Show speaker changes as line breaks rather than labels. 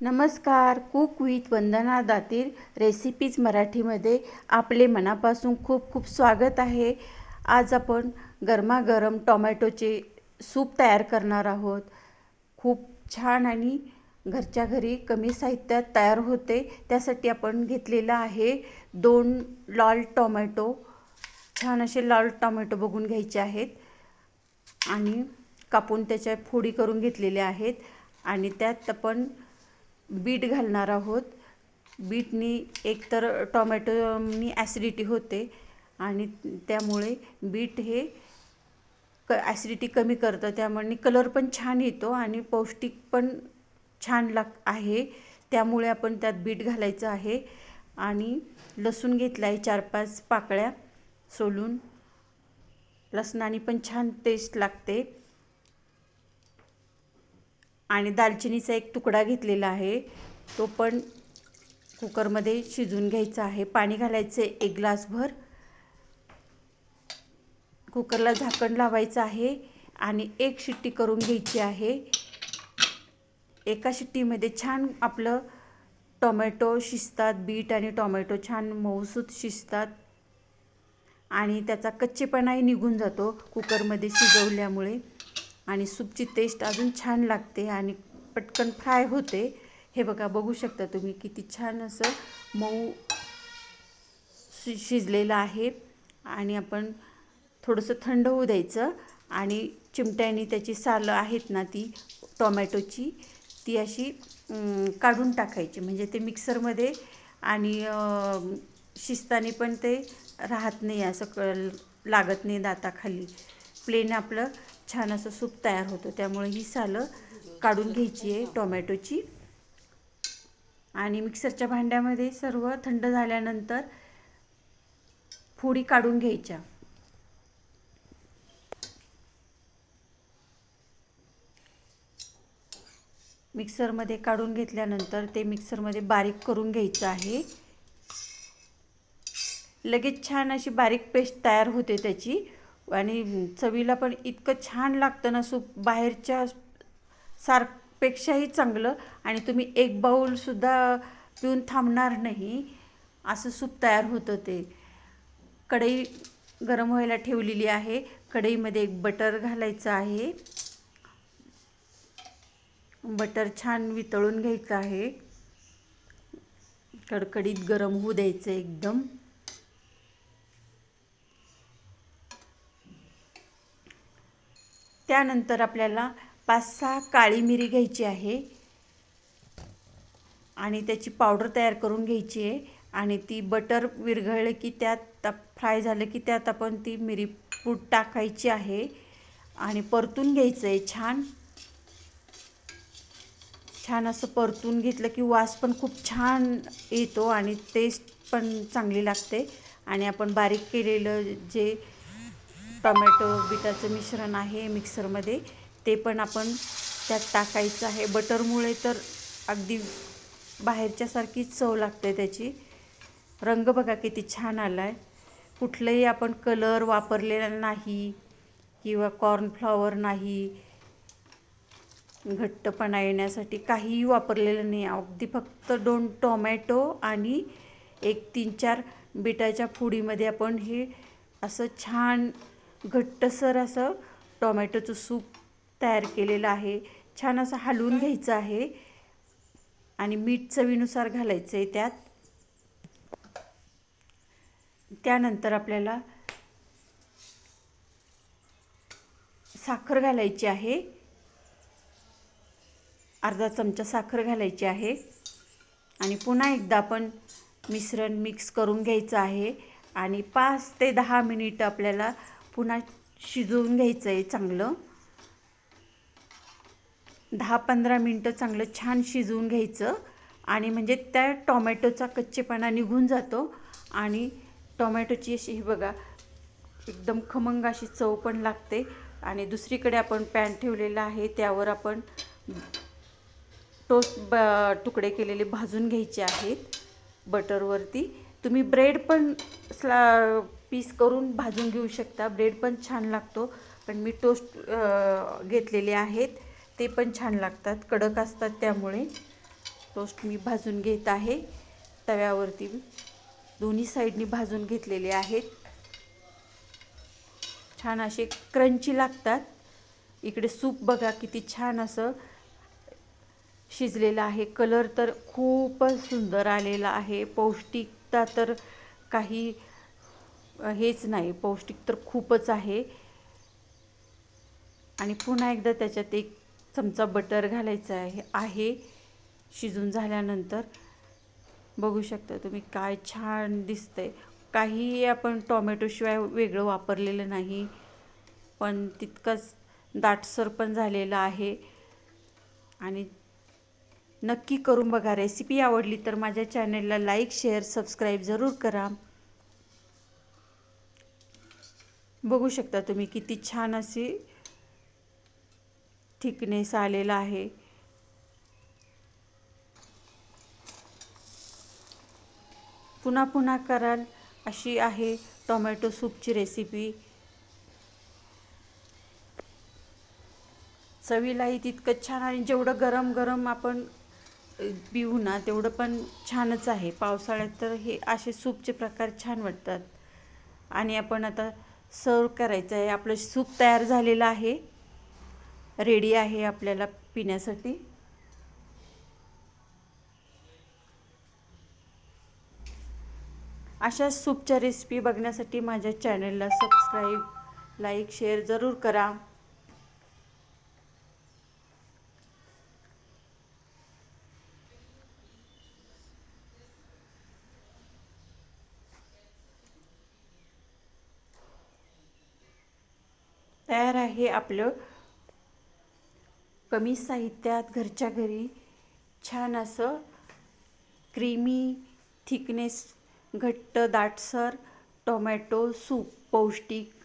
नमस्कार. Cook with Vandana Datir recipes मराठीमध्ये आपले मनापासून खूप खूप स्वागत आहे. आज आपण गरमागरम टोमॅटोचे सूप तयार करणार आहोत. खूप छान आणि घरच्या घरी कमी साहित्यात तयार होते. त्यासाठी आपण घेतलेलं आहे दोन लाल टोमॅटो. छान असे लाल टोमॅटो बघून घ्यायचे आहेत. आणि कापून त्याच्या फोडी करून घेतलेल्या आहेत. आणि त्यात आपण बीट घालणार आहोत. बीटनी एकतर टॉमॅटोनी ॲसिडिटी होते आणि त्यामुळे बीट हे क ॲसिडिटी कमी करतं. त्यामुळे कलर पण छान येतो आणि पौष्टिक पण छान लाग आहे. त्यामुळे आपण त्यात बीट घालायचं आहे. आणि लसूण घेतला आहे चार पाच पाकळ्या सोलून. लसणाने पण छान टेस्ट लागते. आणि दालचिनीचा एक तुकडा घेतलेला आहे. तो पण कुकरमध्ये शिजून घ्यायचा आहे. पाणी घालायचं एक ग्लासभर. कुकरला झाकण लावायचं आहे आणि एक शिट्टी करून घ्यायची आहे. एका शिट्टीमध्ये छान आपलं टोमॅटो शिजतात बीट आणि टोमॅटो छान मऊसूत शिजतात. आणि त्याचा कच्चेपणाही निघून जातो कुकरमध्ये शिजवल्यामुळे. आणि सूपची टेस्ट अजून छान लागते आणि पटकन फ्राय होते. हे बघा बघू शकता तुम्ही किती छान असं मऊ शि शिजलेलं आहे. आणि आपण थोडंसं थंड होऊ द्यायचं. आणि चिमट्याने त्याची सालं आहेत ना ती टोमॅटोची ती अशी काढून टाकायची. म्हणजे ते मिक्सरमध्ये आणि शिजताना पण ते राहत नाही असं क लागत नाही दाताखाली. प्लेन आपलं छान असं सूप तयार होतं. त्यामुळे ही सालं काढून घ्यायची आहे टोमॅटोची. आणि मिक्सरच्या भांड्यामध्ये सर्व थंड झाल्यानंतर फोडी काढून घ्यायच्या. मिक्सरमध्ये काढून घेतल्यानंतर ते मिक्सरमध्ये बारीक करून घ्यायचं आहे. लगेच छान अशी बारीक पेस्ट तयार होते त्याची. आणि चवीला पण इतकं छान लागतं ना सूप. बाहेरच्या सारपेक्षाही चांगलं. आणि तुम्ही एक बाऊलसुद्धा पिऊन थांबणार नाही. असं सूप तयार होतं ते. कढई गरम व्हायला ठेवलेली आहे. कढईमध्ये एक बटर घालायचं आहे. बटर छान वितळून घ्यायचं आहे. कडकडीत गरम होऊ द्यायचं एकदम. त्यानंतर आपल्याला पाच सहा काळी मिरी घ्यायची आहे. आणि त्याची पावडर तयार करून घ्यायची आहे. आणि ती बटर विरघळलं की त्यात फ्राय झालं की त्यात आपण ती मिरी पूड टाकायची आहे. आणि परतून घ्यायचं आहे छान. छान असं परतून घेतलं की वास पण खूप छान येतो आणि टेस्ट पण चांगली लागते. आणि आपण बारीक केलेलं जे टोमॅटो बिटाचं मिश्रण आहे मिक्सरमध्ये. ते पण आपण त्यात टाकायचं आहे. बटरमुळे तर अगदी बाहेरच्यासारखी चव लागते त्याची. रंग बघा किती छान आला आहे कुठलंही आपण कलर वापरलेला नाही किंवा कॉर्नफ्लॉवर नाही घट्टपणा येण्यासाठी काहीही वापरलेलं नाही. अगदी फक्त दोन टोमॅटो आणि एक तीन चार बिटाच्या फुडीमध्ये आपण हे असं छान घट्टसर असं टोमॅटोचं सूप तयार केलेलं आहे. छान असं हलवून घ्यायचं आहे. आणि मीठ चवीनुसार घालायचं आहे त्यात. त्यानंतर आपल्याला साखर घालायची आहे. अर्धा चमचा साखर घालायची आहे. आणि पुन्हा एकदा आपण मिश्रण मिक्स करून घ्यायचं आहे. आणि पाच ते दहा मिनिट आपल्याला पुन्हा शिजवून घ्यायचं आहे चांगलं. दहा पंधरा मिनटं चांगलं छान शिजवून घ्यायचं. आणि म्हणजे त्या टॉमॅटोचा कच्चेपणा निघून जातो. आणि टॉमॅटोची अशी ही बघा एकदम खमंग अशी चव पण लागते. आणि दुसरीकडे आपण पॅन ठेवलेला आहे त्यावर आपण टोस्ट ब तुकडे केलेले भाजून घ्यायचे आहेत बटरवरती. तुम्ही ब्रेड पण स्ला पीस करून भाजून घेऊ शकता. ब्रेड पण छान लागतो. पण मी टोस्ट घेतलेले आहेत. ते पण छान लागतात. कडक असतात त्यामुळे. टोस्ट मी भाजून घेत आहे. तव्यावरती दोन्ही साईडनी भाजून घेतलेले आहेत. छान असे क्रंची लागतात. इकडे सूप बघा किती छान असं शिजलेलं आहे. कलर तर खूपच सुंदर आलेला आहे. पौष्टिकता तर काही हेच नाही. पौष्टिक तर खूपच आहे. आणि पुन्हा एकदा त्याच्यात एक चमचा बटर घालायचं आहे आहे शिजून झाल्यानंतर. बघू शकता तुम्ही काय छान दिसतंय. काहीही आपण टॉमॅटोशिवाय वेगळं वापरलेलं नाही पण तितकंच दाटसर पण झालेलं आहे. आणि नक्की करून बघा रेसिपी आवडली तर माझ्या चॅनलला लाईक शेअर सबस्क्राईब जरूर करा. बघू शकता तुम्ही किती छान अशी थिकनेस आलेला आहे. पुन्हा पुन्हा कराल अशी आहे टोमॅटो सूपची रेसिपी. चवीलाही तितकं छान आणि जेवढं गरम गरम आपण पिऊ ना तेवढं पण छानच आहे. पावसाळ्यात तर हे असे सूपचे प्रकार छान वाटतात. आणि आपण आता सर्व करायचं आहे. आपलं सूप तयार झालेलं आहे. रेडी आहे आपल्याला पिण्यासाठी. अशा सूपच्या रेसिपी बघण्यासाठी माझ्या चॅनलला सबस्क्राईब लाईक शेअर जरूर करा. हे आपलं कमी साहित्यात घरच्या घरी छान असं क्रीमी थिकनेस घट्ट दाटसर टोमॅटो सूप पौष्टिक